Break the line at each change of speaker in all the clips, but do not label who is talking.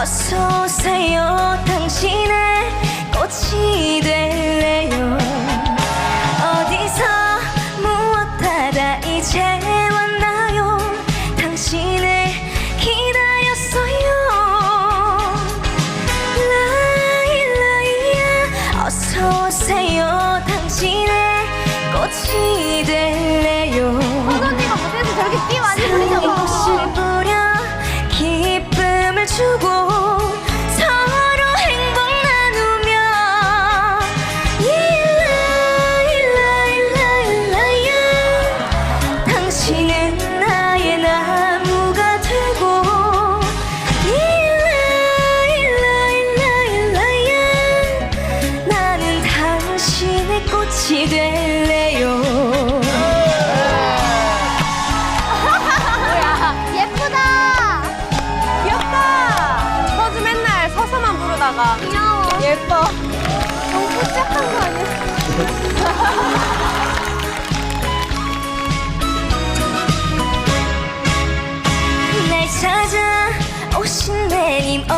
어서 오세요. 당신의 꽃이 될래요? 어디서 무엇하다 이제 왔나요? 당신을 기다렸어요. 라일라이야. 어서 오세요. 당신의 꽃이 될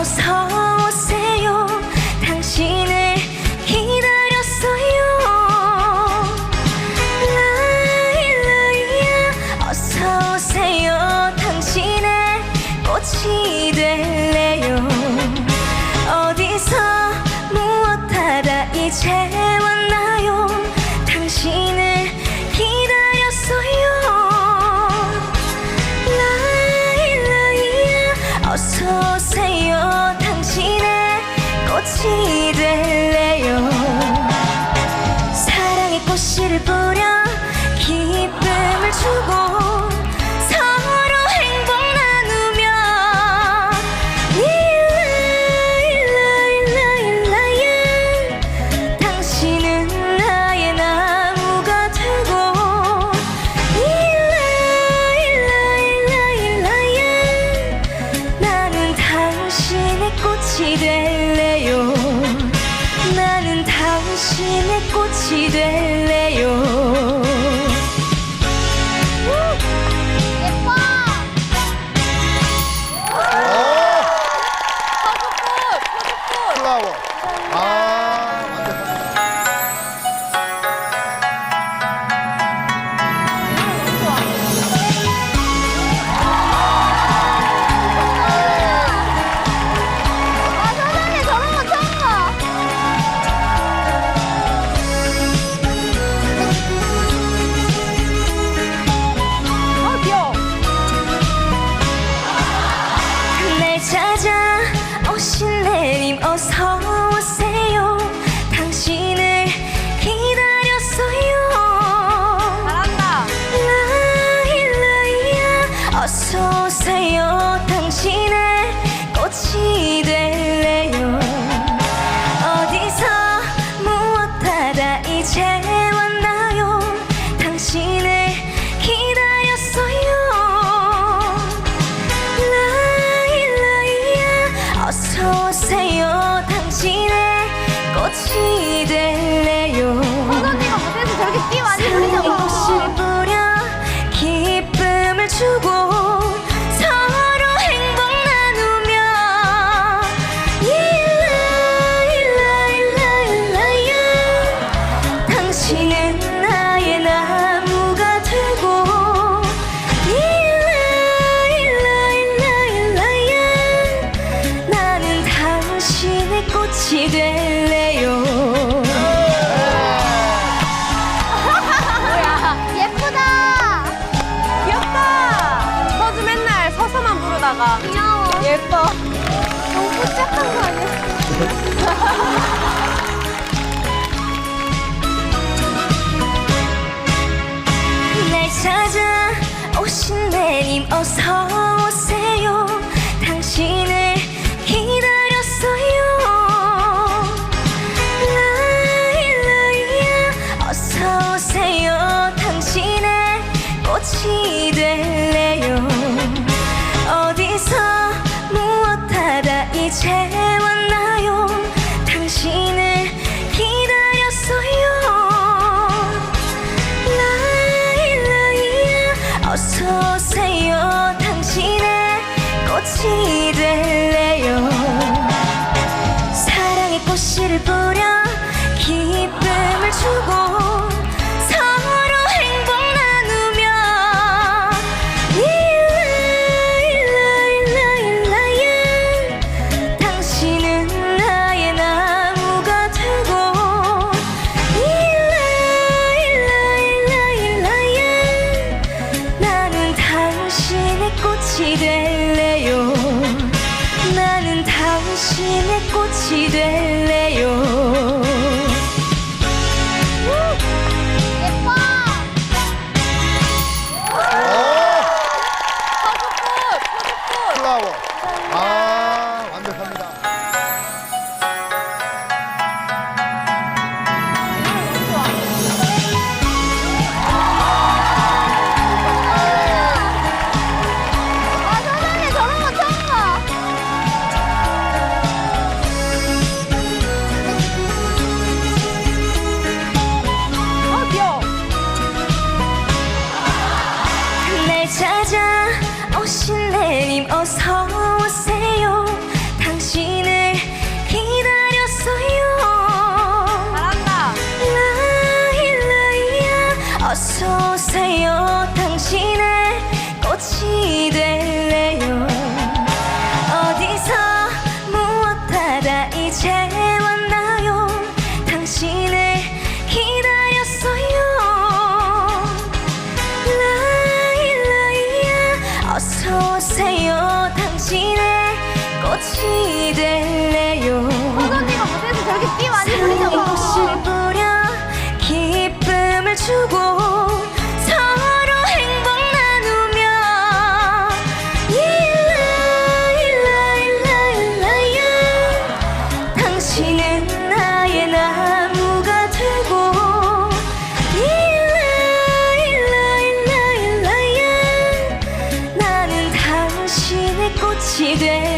어서 오세요. 당신을 기다렸어요. 라일라이야 어서 오세요. 당신의 꽃이
cheated 많이 부리잖아.
귀여워.
귀여워.
예뻐.
너무 포착한 거 아니야?
날 찾아 오신 내님 어서 오세요. 꽃이 될래요? 사랑의 꽃씨를 뿌려 기쁨을 주고 起对 꽃이 될래요.
언니가 못해서 저렇게 띠 많이
부리잖아 심부려 기쁨을 주고 서로 행복 나누며 일라 일라 일라 일라야 당신은 나의 나무가 되고 일라 일라 일라 일라야 나는 당신의 꽃이 돼.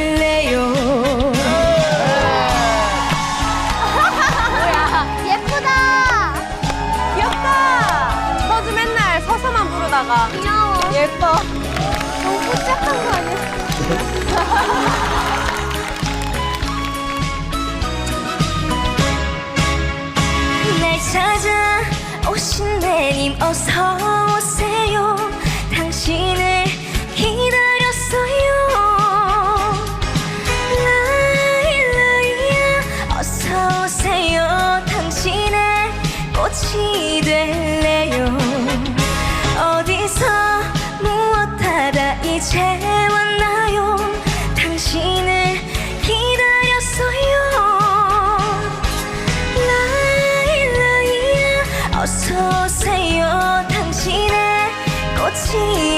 yourself. 비춰세요. 당신의 꽃이